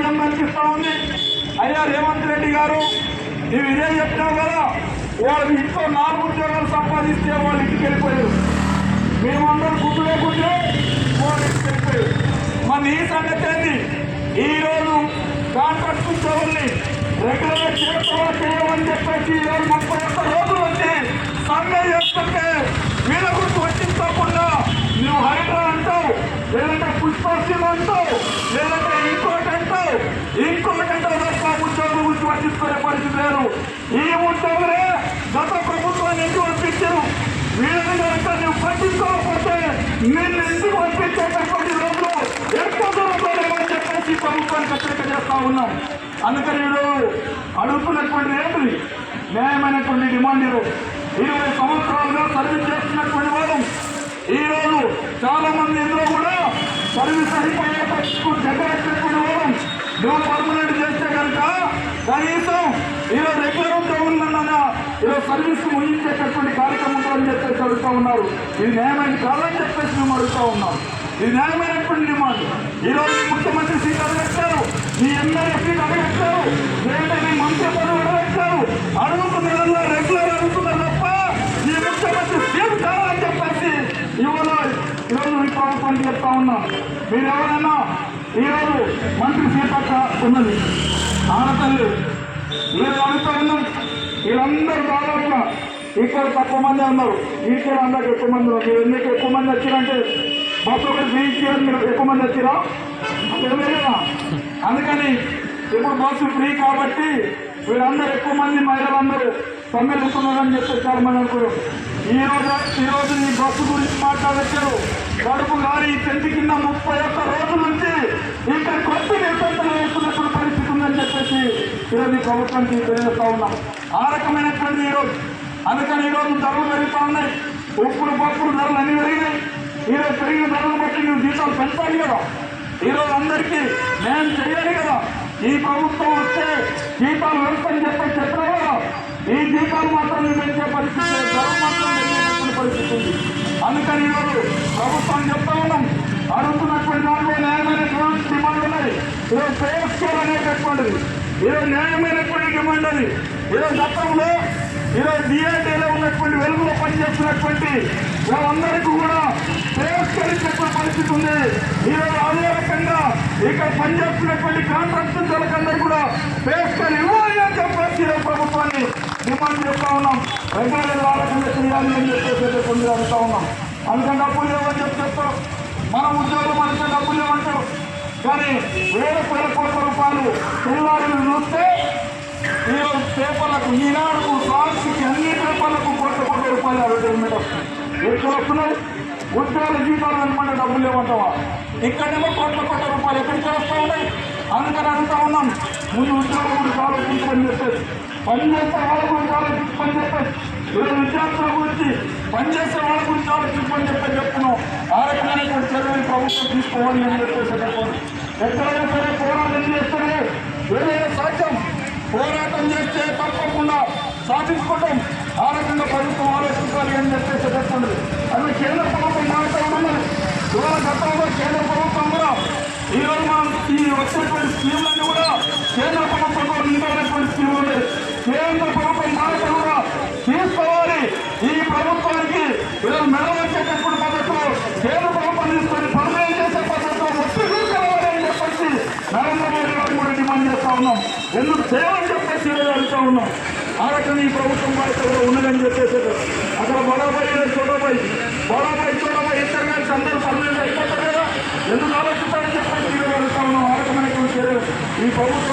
Number కనిపిస్తా ఉంది అయ్యా రేవంత్ రెడ్డి గారు నువ్వు ఇదే చెప్తావు కదా వాళ్ళు ఇంట్లో నాలుగు ఉద్యోగాలు సంపాదిస్తే వాళ్ళు ఇంటికి వెళ్ళిపోయారు. మేమందరం గుడ్డు లేకుంటే వాళ్ళు ఇంటికి వెళ్ళిపోయారు. మరి నీ సంగతి ఏంది? ఈరోజు కాంట్రాక్ట్ ఉద్యోగుల్ని రెగ్యులర్గా చేస్తున్నా చేయమని చెప్పేసి ఈరోజు ముప్పై ఒక్క రోజులు వచ్చి సమ్మె చేస్తుంటే వీళ్ళ గుర్తు వచ్చింది తప్పకుండా నువ్వు హైడ్రా అంటావు లేదంటే పుష్పశీలం అంటావు పరిస్థితి ఈ ఉద్యోగులే గత ప్రభుత్వాన్ని ఎందుకు పంపించారు వీళ్ళని కనుక నువ్వు పట్టించుకోకపోతే నిన్ను ఎందుకు పంపించేటటువంటి రోజులు ఎక్కువ దూరంలో చెప్పేసి ప్రభుత్వానికి హెచ్చరిక చేస్తా ఉన్నాం. అందుకని వీళ్ళు అడుగుతున్నటువంటి ఏంటి న్యాయమైనటువంటి డిమాండ్ ఈరోజు ఇరవై సంవత్సరాలుగా సర్వీస్ చేస్తున్నటువంటి వాళ్ళు. ఈరోజు చాలా మంది ఇందులో కూడా సర్వీస్ అయిపోయేటట్టు దగ్గర వాళ్ళం. నువ్వు పర్మనెంట్ చేస్తే కనుక కనీసం ఈ సర్వీస్ ముగించేటటువంటి కార్యక్రమం ఉందని చెప్పేసి అడుగుతూ ఉన్నారు. ఇది న్యాయమైన కాదని చెప్పేసి మేము అడుగుతా ఉన్నాం. ఇది న్యాయమైనటువంటి డిమాండ్. ఈరోజు ముఖ్యమంత్రి సీట్ అడగట్టారు. మీ ఎమ్మెల్యే సీట్ అడగట్టారు. లేదంటే నీ మంత్రి పదవి అడగట్టారు. అడుగుతున్న రెగ్యులర్ అడుగుతున్నారు తప్ప ఈ ముఖ్యమంత్రి సీట్ కావాలని చెప్పేసి ఇవాళ ఈరోజు మీ ప్రభుత్వానికి చెప్తా ఉన్నాం. మీరు ఎవరైనా ఈరోజు మంత్రి సీతక్క ఉన్నది? ఆడతల్లి. మీరు అడుగుతా ఉన్నాం వీళ్ళందరూ దాదాపుగా ఇక్కడ తక్కువ మంది ఉన్నారు. ఇక్కడ అందరికి ఎక్కువ మంది ఉన్నారు. మీరు ఎందుకు ఎక్కువ మంది వచ్చిరంటే బస్సు ఒకటి ఫ్రీ మీరు ఎక్కువ మంది వచ్చిరా? తెలియదా అందుకని ఇప్పుడు బస్సు ఫ్రీ కాబట్టి వీళ్ళందరూ ఎక్కువ మంది మహిళలందరూ సమ్మెలుస్తున్నారని చెప్పి చాలా మంది అనుకోరు ఈ రోజు ఈ రోజు ఈ బస్సు గురించి మాట్లాడచ్చారు కడుపు గారి చెంది కింద ముప్పై ఒక్క రోజుల నుంచి ఇక్కడ కొత్త నిర్బంధనలు వేస్తున్నటువంటి చెప్పేసి ఈరోజు ఈ ప్రభుత్వానికి తెలియజేస్తా ఉన్నాం. ఆ రకమైనటువంటి ఈరోజు అందుకని ఈరోజు ధరలు పెరుగుతా ఉన్నాయి. ఉప్పులు పప్పులు ధరలు అన్ని పెరిగినాయి. ఈరోజు పెరిగిన ధరలు బట్టి నువ్వు జీతాలు పెంచాలి కదా. ఈరోజు అందరికీ నేను చేయాలి కదా. ఈ ప్రభుత్వం వస్తే జీతాలు పెంచని చెప్పి చెప్పినా కదా. ఈ జీతాలు మాత్రం నువ్వు పెంచే పరిస్థితి ధరలు మాత్రం పెరిగేటటువంటి పరిస్థితి ఉంది. అందుకని ఈరోజు ప్రభుత్వం చెప్తా ఉన్నాం. అడుగుతున్నటువంటి దాంట్లో ఈరోజు పే అనేటటువంటిది ఈరోజు న్యాయమైనటువంటి డిమాండ్ అది. ఈరోజు గతంలో ఈరోజు డిఆర్డీలో ఉన్నటువంటి వెలుగులో పనిచేస్తున్నటువంటి వాళ్ళందరికీ కూడా తిరస్కరించేటువంటి పరిస్థితి ఉంది. ఈరోజు అదే రకంగా ఇక్కడ పనిచేస్తున్నటువంటి కాంట్రాక్టర్ అందరికీ కూడా పేస్కర్ ఇవ్వాలి అని చెప్పేసి ఈరోజు ప్రభుత్వాన్ని డిమాండ్ చేస్తా ఉన్నాం. రెగ్యులర్ ఆలోచన చేయాలి అని చెప్పేసి కొన్ని అడుగుతా ఉన్నాం. అందుకని డబ్బులు లేవని చెప్పి మన ఉద్యోగం అంటే డబ్బులు లేవంటారు కానీ వేల వేల కోట్ల రూపాయలు పిల్లలు చూస్తే ఈరోజు పేపర్లకు ఈనాడుకు సాక్షికి అన్ని పేపర్లకు కోట్ల కోట్ల రూపాయలు అడ్వర్టైజ్మెంట్ వస్తుంది. ఎక్కడ వస్తున్నాయి? ఉద్యోగాల జీతాలు అనుకునే డబ్బులు లేవంటావా? ఇక్కడేమో కోట్ల కోట్ల రూపాయలు ఎక్కడికి వస్తూ ఉన్నాయి. అందుకని అడుగుతా ఉన్నాం. ముందు ఉద్యోగం గురించి ఆలోచించి పని చెప్పేది పని చేస్తే వాళ్ళ గురించి ఆలోచించి పని చెప్పేది ఈరోజు విద్యార్థుల గురించి పనిచేసే వాళ్ళ గురించి ఆలోచించి పని చెప్పని చెప్తున్నాం. ఆ ప్రభుత్వం తీసుకోవాలి అని చెప్పేసి ఎక్కడైనా సరే పోరాటం చేస్తేనే ఏదైనా సాధ్యం పోరాటం చేస్తే తప్పకుండా సాధించుకోవటం ఆ రకంగా ప్రభుత్వం ఆలోచించాలి అని చెప్పేసి చెప్పండి అది కేంద్ర ప్రభుత్వం మాట్లాడుతున్నది ఇవాళ గతంలో కేంద్ర ప్రభుత్వం కూడా ఈరోజు మనం ఈ వచ్చినటువంటి స్కీమ్లను కూడా కేంద్ర ప్రభుత్వంలో నిండినటువంటి స్కీములు ఉన్నాయి కేంద్ర ప్రభుత్వం మాట కూడా తీసుకోవాలి ఈ ప్రభుత్వానికి ఈరోజు మెడ వచ్చేటటువంటి పద్ధతిలో కేంద్ర ప్రభుత్వం తీసుకొని పనులు చేసే పద్ధతిలో ఒత్తి తీసుకోవాలి అని చెప్పేసి నరేంద్ర మోడీ గారు కూడా డిమాండ్ చేస్తా ఉన్నాం. ఎందుకు చేయాలని చెప్పేసి ఈరోజు అడుగుతా ఉన్నాం. ఆ రకంగా ఈ ప్రభుత్వం బాధ్యత కూడా ఉన్నదని చెప్పేసి అక్కడ బడాబాయి చోటాబాయి బడాబాయి చోటాబాయి ఇద్దరు కలిసి అందరూ పర్మనెంట్ అయిపోతారు కదా. ఎందుకు ఆలోచిస్తారని చెప్పేసి ఈరోజు అడుగుతా ఉన్నాం. ఆ రకమైనటువంటి ఈ ప్రభుత్వం